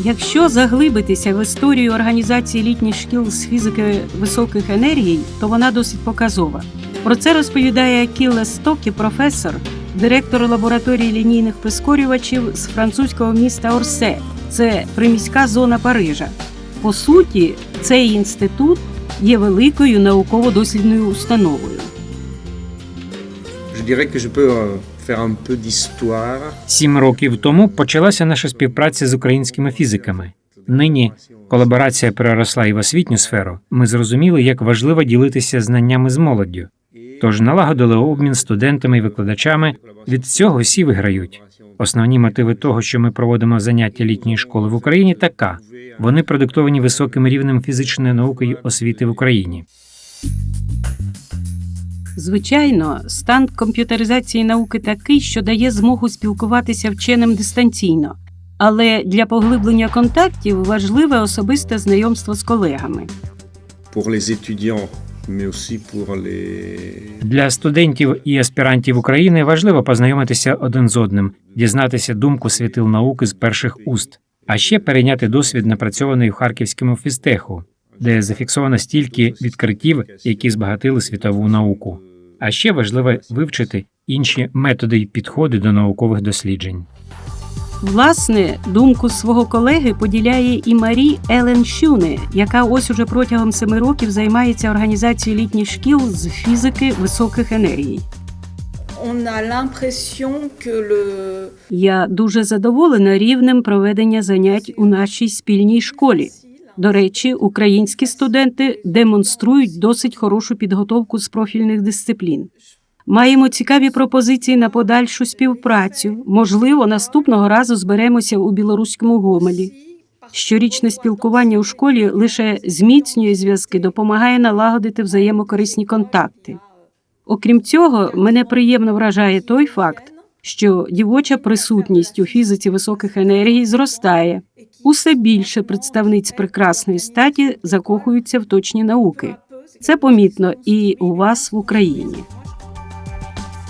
Якщо заглибитися в історію організації літніх шкіл з фізики високих енергій, то вона досить показова. Про це розповідає Кілле Стокі, професор, директор лабораторії лінійних прискорювачів з французького міста Орсе. Це приміська зона Парижа. По суті, цей інститут є великою науково-дослідною установою. Je dirais que je peux Сім років тому почалася наша співпраця з українськими фізиками. Нині колаборація переросла і в освітню сферу. Ми зрозуміли, як важливо ділитися знаннями з молоддю. Тож налагодили обмін студентами і викладачами. Від цього всі виграють. Основні мотиви того, що ми проводимо заняття літньої школи в Україні, така вони продиктовані високим рівнем фізичної науки й освіти в Україні. Звичайно, стан комп'ютеризації науки такий, що дає змогу спілкуватися вченим дистанційно, але для поглиблення контактів важливе особисте знайомство з колегами. Для студентів і аспірантів України важливо познайомитися один з одним, дізнатися думку світил науки з перших уст, а ще перейняти досвід, напрацьований в харківському фізтеху, де зафіксовано стільки відкриттів, які збагатили світову науку. А ще важливо вивчити інші методи й підходи до наукових досліджень. Власне, думку свого колеги поділяє і Марі Елен Щуне, яка ось уже протягом семи років займається організацією літніх шкіл з фізики високих енергій. Я дуже задоволена рівнем проведення занять у нашій спільній школі. До речі, українські студенти демонструють досить хорошу підготовку з профільних дисциплін. Маємо цікаві пропозиції на подальшу співпрацю. Можливо, наступного разу зберемося у білоруському гомелі. Щорічне спілкування у школі лише зміцнює зв'язки, допомагає налагодити взаємокорисні контакти. Окрім цього, мене приємно вражає той факт, що дівоча присутність у фізиці високих енергій зростає. Усе більше представниць прекрасної статі закохуються в точні науки. Це помітно і у вас в Україні.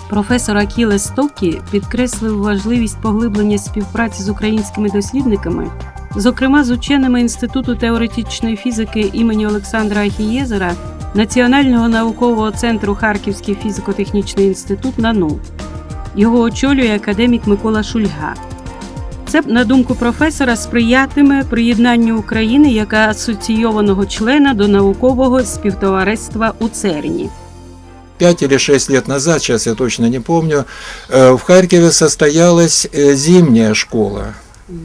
Професор Акіле Стокі підкреслив важливість поглиблення співпраці з українськими дослідниками, зокрема з ученими Інституту теоретичної фізики імені Олександра Ахієзера, Національного наукового центру Харківський фізико-технічний інститут НАНУ. Його очолює академік Микола Шульга. Це, на думку професора, сприятиме приєднанню України як асоційованого члена до наукового співтовариства у ЦЕРНі. Пять или шість лет назад, сейчас я точно не помню, э, в Харькове состоялась э, зимняя школа.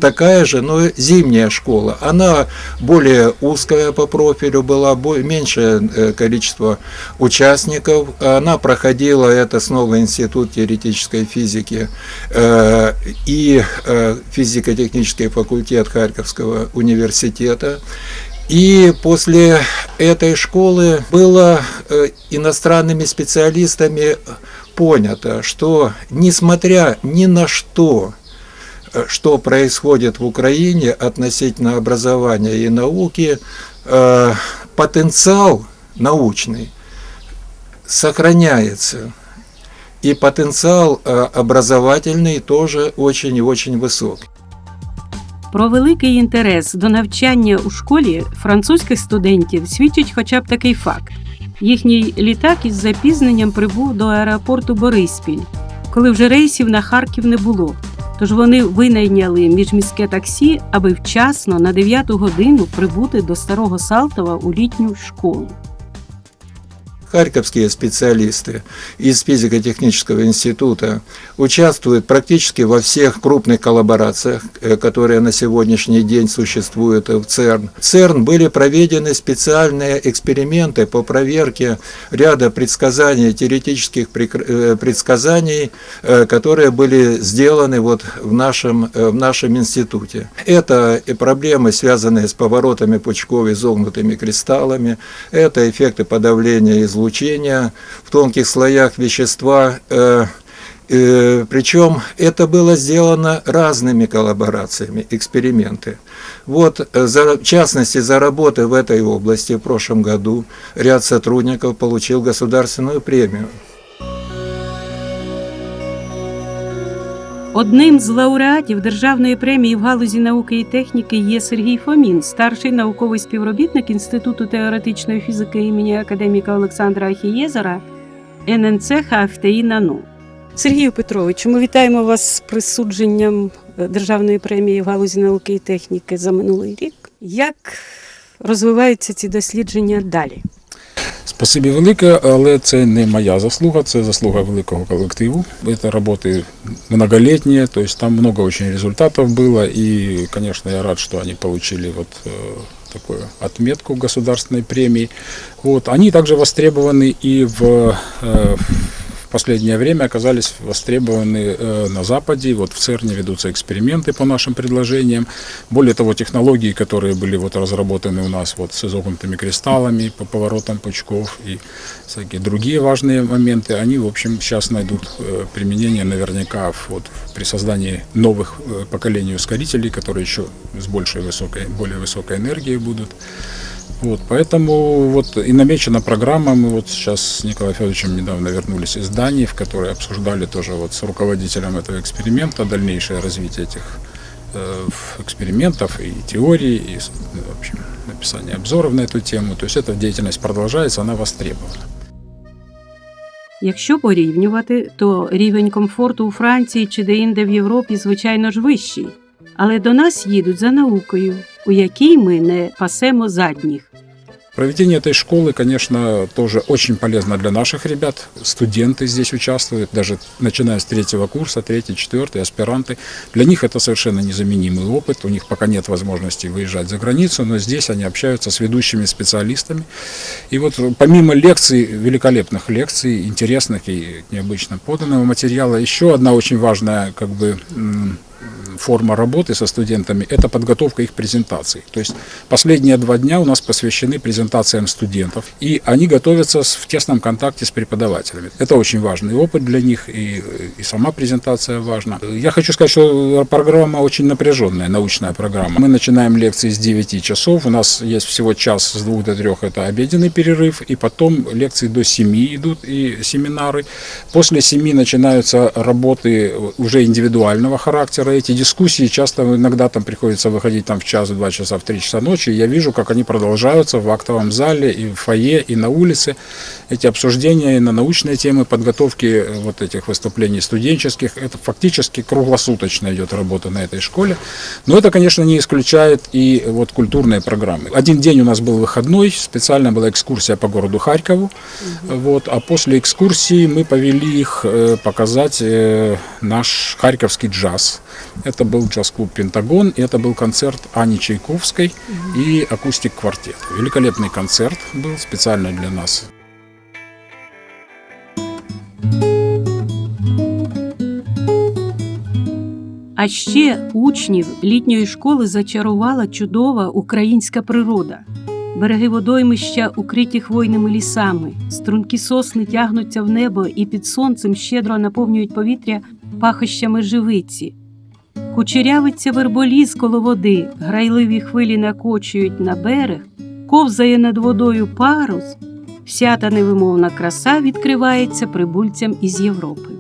Такая же, но зимняя школа. Она более узкая по профилю была, меньшее э, количество участников. Она проходила, это снова Институт теоретической физики э, и э, физико-технический факультет Харьковского университета. И после этой школы было иностранными специалистами понято, что несмотря ни на что, что происходит в Украине относительно образования и науки, э, потенциал научный сохраняется. И потенциал э, образовательный тоже очень и очень высок. Про великий інтерес до навчання у школі французьких студентів свідчить хоча б такий факт: їхній літак із запізненням прибув до аеропорту Бориспіль, коли вже рейсів на Харків не було. Тож вони винайняли міжміське таксі, аби вчасно на 9 годину прибути до Старого Салтова у літню школу. Харьковские специалисты из физико-технического института участвуют практически во всех крупных коллаборациях, э, которые на сегодняшний день существуют в ЦЕРН. В ЦЕРН были проведены специальные эксперименты по проверке ряда предсказаний, теоретических э, предсказаний, э, которые были сделаны вот в нашем, в нашем институте. Это проблемы, связанные с поворотами пучков изогнутыми кристаллами, это эффекты подавления излучения в тонких слоях вещества. э, э, Причем это было сделано разными коллаборациями, эксперименты. Вот, э, за, в частности, за работы в этой области в прошлом году ряд сотрудников получил государственную премию. Одним з лауреатів державної премії в галузі науки і техніки є Сергій Фомін, старший науковий співробітник Інституту теоретичної фізики імені академіка Олександра Ахієзера ННЦ ХФТІ НАНУ. Сергію Петровичу, ми вітаємо вас з присудженням е, державної премії в галузі науки і техніки за минулий рік. Як розвиваються ці дослідження далі? Спасибі велике, але це не моя заслуга, це заслуга великого колективу. Це роботи многолетние, то есть там много очень результатов было, и, конечно, я рад, что они получили вот такую отметку государственной премии. Вот. Они также востребованы и в, последнее время оказались востребованы э, на Западе. Вот в ЦЕРНе ведутся эксперименты по нашим предложениям. Более того, технологии, которые были вот разработаны у нас вот с изогнутыми кристаллами по поворотам пучков и всякие другие важные моменты, они, в общем, сейчас найдут э, применение наверняка вот, при создании новых э, поколений ускорителей, которые еще с большей высокой, более высокой энергией будут. Вот, поэтому вот и намечена программа. Мы вот сейчас с Николаем Федоровичем недавно вернулись из Дании, в которой обсуждали тоже вот с руководителем этого эксперимента дальнейшее развитие этих э, экспериментов и теорий, и с- в общем, написание обзоров на эту тему. То есть эта деятельность продолжается, она востребована. Якщо порівнювати, то рівень комфорту у Франції чи деінде в Європі, звичайно ж, вищий. Але до нас їдуть за наукою, у якій ми не пасемо задніх. Проведение этой школы, конечно, тоже очень полезно для наших ребят. Студенты здесь участвуют, даже начиная с третьего курса, третий, четвертый, аспиранты. Для них это совершенно незаменимый опыт. У них пока нет возможности выезжать за границу, но здесь они общаются с ведущими специалистами. И вот помимо лекций, великолепных лекций, интересных и необычно поданного материала, еще одна очень важная как бы м, форма работы со студентами – это подготовка их презентаций. То есть последние два дня у нас посвящены презентациям студентов, и они готовятся в тесном контакте с преподавателями. Это очень важный опыт для них, и, и сама презентация важна. Я хочу сказать, что программа очень напряженная, научная программа. Мы начинаем лекции с 9 часов, у нас есть всего час с 2 до 3 – это обеденный перерыв, и потом лекции до 7 идут, и семинары. После 7 начинаются работы уже индивидуального характера. Эти дискуссии часто иногда там приходится выходить там в час, в два часа, в три часа ночи. Я вижу, как они продолжаются в актовом зале, и в фойе, и на улице. Эти обсуждения и на научные темы, подготовки э, вот этих выступлений студенческих. Это фактически круглосуточно идет работа на этой школе. Но это, конечно, не исключает и вот культурные программы. Один день у нас был выходной, специально была экскурсия по городу Харькову. Вот, а после экскурсии мы повели их э, показать э, наш харьковский джаз. Это был джаз-клуб «Пентагон», и это был концерт Ани Чайковской и акустик-квартет. Великолепный концерт был специально для нас. А ще учнів літньої школи зачарувала чудова українська природа. Береги водоймища укриті хвойними лісами, струнки сосни тягнуться в небо і під сонцем щедро наповнюють повітря пахощами живиці. Кучерявиться верболіз коло води, грайливі хвилі накочують на берег, ковзає над водою парус, вся та невимовна краса відкривається прибульцям із Європи.